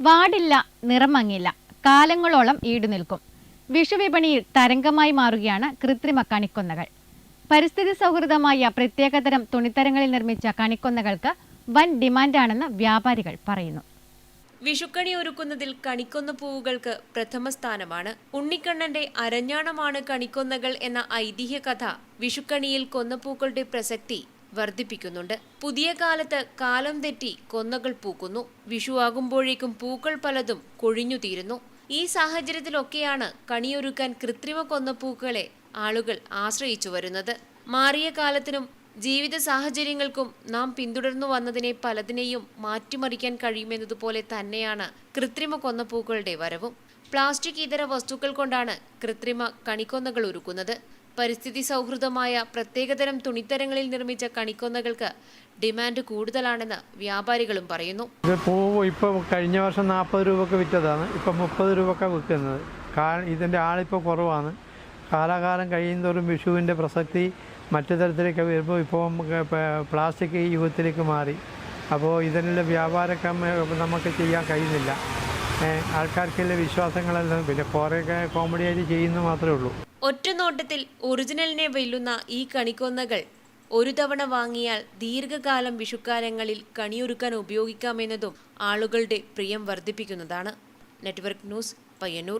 വാടില്ല നിറമങ്ങില്ല. കാലങ്ങളോളം ഈടുനിൽക്കും വിഷുവിപണിയിൽ തരംഗമായി മാറുകയാണ് കൃത്രിമ കണിക്കൊന്നകൾ. പരിസ്ഥിതി സൗഹൃദമായ പ്രത്യേകതരം തുണിത്തരങ്ങളിൽ നിർമ്മിച്ച കണിക്കൊന്നകൾക്ക് വൻ ഡിമാൻഡാണെന്ന് വ്യാപാരികൾ പറയുന്നു. വിഷുക്കണി ഒരുക്കുന്നതിൽ കണിക്കൊന്ന പൂവുകൾക്ക് പ്രഥമ സ്ഥാനമാണ്. ഉണ്ണിക്കണ്ണന്റെ അരഞ്ഞാണമാണ് കണിക്കൊന്നകൾ എന്ന ഐതിഹ്യ കഥ വിഷുക്കണിയിൽ കൊന്നപ്പൂക്കളുടെ പ്രസക്തി വർദ്ധിപ്പിക്കുന്നുണ്ട്. പുതിയ കാലത്ത് കാലം തെറ്റി കൊന്നകൾ പൂക്കുന്നു. വിഷു ആകുമ്പോഴേക്കും പൂക്കൾ പലതും കൊഴിഞ്ഞു തീരുന്നു. ഈ സാഹചര്യത്തിലൊക്കെയാണ് കണിയൊരുക്കാൻ കൃത്രിമ കൊന്നപ്പൂക്കളെ ആളുകൾ ആശ്രയിച്ചു വരുന്നത്. മാറിയ കാലത്തിനും ജീവിത സാഹചര്യങ്ങൾക്കും നാം പിന്തുടർന്നു വന്നതിനെ പലതിനെയും മാറ്റിമറിക്കാൻ കഴിയുമെന്നതുപോലെ തന്നെയാണ് കൃത്രിമ കൊന്നപ്പൂക്കളുടെ വരവും. പ്ലാസ്റ്റിക് ഇതര വസ്തുക്കൾ കൊണ്ടാണ് കൃത്രിമ കണിക്കൊന്നകൾ ഒരുക്കുന്നത്. പരിസ്ഥിതി സൗഹൃദമായ പ്രത്യേകതരം തുണിത്തരങ്ങളിൽ നിർമ്മിച്ച കണിക്കൊന്നകൾക്ക് ഡിമാൻഡ് കൂടുതലാണെന്ന് വ്യാപാരികളും പറയുന്നു. ഇപ്പോൾ കഴിഞ്ഞ വർഷം നാൽപ്പത് രൂപക്ക് വിറ്റതാണ്. ഇപ്പം മുപ്പത് രൂപക്കാണ് വിൽക്കുന്നത് ഇതിന്റെ ആളിപ്പോൾ കുറവാണ്. കാലാകാലം കഴിയുന്തോറും വിഷുവിന്റെ പ്രസക്തി മറ്റു തരത്തിലേക്ക് വരുമ്പോൾ ഇപ്പോൾ പ്ലാസ്റ്റിക് യുഗത്തിലേക്ക് മാറി. അപ്പോൾ ഇതിനുള്ള വ്യാപാരമൊക്കെ നമുക്ക് ചെയ്യാൻ കഴിയുന്നില്ല. ആൾക്കാർക്കുള്ള വിശ്വാസങ്ങളെല്ലാം. പിന്നെ കുറേയൊക്കെ കോമഡിയായിട്ട് ചെയ്യുന്നു മാത്രമേ ഉള്ളൂ. ഒറ്റ നോട്ടത്തിൽ ഒറിജിനലിനെ വെല്ലുന്ന ഈ കണിക്കൊന്നകൾ ഒരു തവണ വാങ്ങിയാൽ ദീർഘകാലം വിഷുക്കാലങ്ങളിൽ കണിയൊരുക്കാൻ ഉപയോഗിക്കാമെന്നതും ആളുകളുടെ പ്രിയം വർദ്ധിപ്പിക്കുന്നതാണ്. Network news Payyanur.